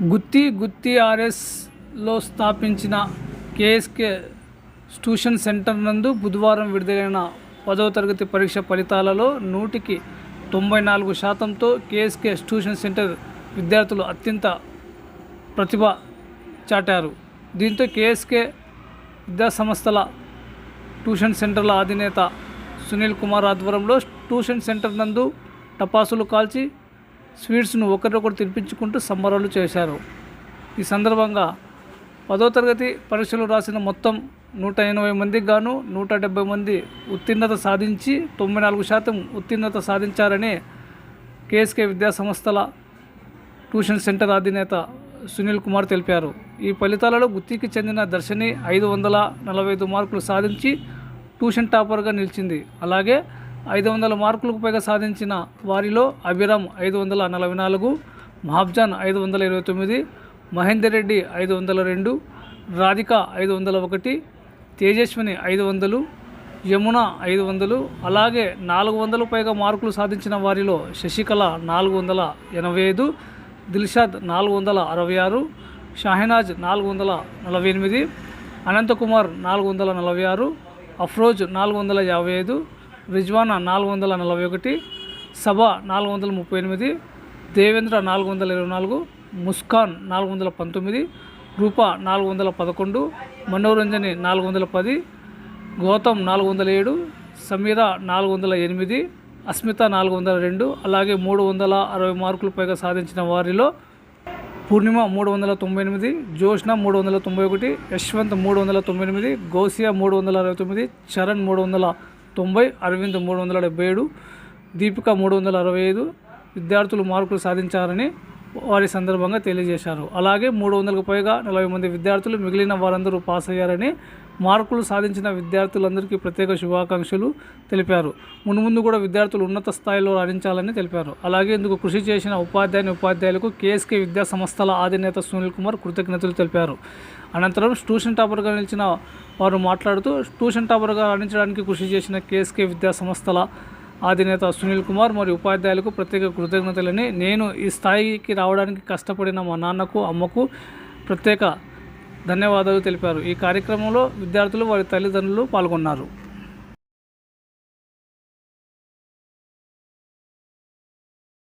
గుత్తి గుత్తి ఆర్ఎస్లో స్థాపించిన KSK tuition centre నందు బుధవారం విడుదలైన పదవ తరగతి పరీక్ష ఫలితాలలో నూటికి తొంభై నాలుగు శాతంతో కేఎస్కే ట్యూషన్ సెంటర్ విద్యార్థులు అత్యంత ప్రతిభ చాటారు. దీంతో కేఎస్కే విద్యాసంస్థల ట్యూషన్ సెంటర్ల అధినేత సునీల్ కుమార్ ఆధ్వర్యంలో ట్యూషన్ సెంటర్ నందు టపాసులు కాల్చి స్వీట్స్ను ఒకరినొకరు తినిపించుకుంటూ సంబరాలు చేశారు. ఈ సందర్భంగా పదో తరగతి పరీక్షలు రాసిన మొత్తం నూట ఎనభై మందికి గాను నూట డెబ్బై మంది ఉత్తీర్ణత సాధించి తొంభై నాలుగు శాతం ఉత్తీర్ణత సాధించారని కేఎస్కే విద్యాసంస్థల ట్యూషన్ సెంటర్ అధినేత సునీల్ కుమార్ తెలిపారు. ఈ ఫలితాలలో గుత్తికి చెందిన దర్శని ఐదు వందల నలభై ఐదు మార్కులు సాధించి ట్యూషన్ టాపర్గా నిలిచింది. అలాగే ఐదు వందల మార్కులకు పైగా సాధించిన వారిలో అభిరామ్ ఐదు వందల నలభై నాలుగు మహాబ్జాన్ ఐదు వందల ఇరవై తొమ్మిది మహేందర్ రెడ్డి ఐదు వందల రెండు రాధిక ఐదు వందల ఒకటి తేజస్విని ఐదు వందలు యమున ఐదు వందలు అలాగే నాలుగు వందలు పైగా మార్కులు సాధించిన వారిలో శశికళ నాలుగు వందల ఎనభై ఐదు దిల్షాద్ నాలుగు వందల అరవై ఆరు షాహినాజ్ నాలుగు వందల నలభై ఎనిమిది అనంతకుమార్ నాలుగు వందల నలభై ఆరు అఫ్రోజ్ నాలుగు వందల యాభై ఐదు రిజ్వానా నాలుగు వందల నలభై ఒకటి సభ నాలుగు వందల ముప్పై ఎనిమిది దేవేంద్ర నాలుగు వందల ఇరవై నాలుగు ముస్కాన్ నాలుగు వందల పంతొమ్మిది రూప నాలుగు వందల పదకొండు మనోరంజని నాలుగు వందల పది గౌతమ్ నాలుగు వందల ఏడు సమీర నాలుగు వందల ఎనిమిది అస్మిత నాలుగు వందల రెండు అలాగే మూడు వందల అరవై మార్కులు పైగా సాధించిన వారిలో పూర్ణిమ మూడు వందల తొంభై ఎనిమిది జోష్న మూడు వందల తొంభై ఒకటి యశ్వంత్ మూడు వందల తొంభై ఎనిమిది గౌసియా మూడు వందల అరవై తొమ్మిది చరణ్ మూడు వందల తొంభై అరవింద్ మూడు వందల డెబ్బై ఏడు దీపిక మూడు వందల అరవై ఐదు విద్యార్థులు మార్కులు సాధించారని వారి సందర్భంగా తెలియజేశారు. అలాగే మూడు వందలకు పైగా నలభై మంది విద్యార్థులు మిగిలిన వారందరూ పాస్ అయ్యారని మార్కులు సాధించిన విద్యార్థులందరికీ ప్రత్యేక శుభాకాంక్షలు తెలిపారు. మున్ముందు కూడా విద్యార్థులు ఉన్నత స్థాయిలో రాణించాలని తెలిపారు. అలాగే ఇందుకు కృషి చేసిన ఉపాధ్యాయుని ఉపాధ్యాయులకు కేఎస్కే విద్యా సంస్థల అధినేత సునీల్ కుమార్ కృతజ్ఞతలు తెలిపారు. అనంతరం ట్యూషన్ టాపర్గా నిలిచిన వారు మాట్లాడుతూ ట్యూషన్ టాపర్గా రాణించడానికి కృషి చేసిన కేఎస్కే విద్యా సంస్థల అధినేత సునీల్ కుమార్ మరియు ఉపాధ్యాయులకు ప్రత్యేక కృతజ్ఞతలని నేను ఈ స్థాయికి రావడానికి కష్టపడిన మా నాన్నకు అమ్మకు ప్రత్యేక ధన్యవాదాలు తెలిపారు. ఈ కార్యక్రమంలో విద్యార్థులు వారి తల్లిదండ్రులు పాల్గొన్నారు.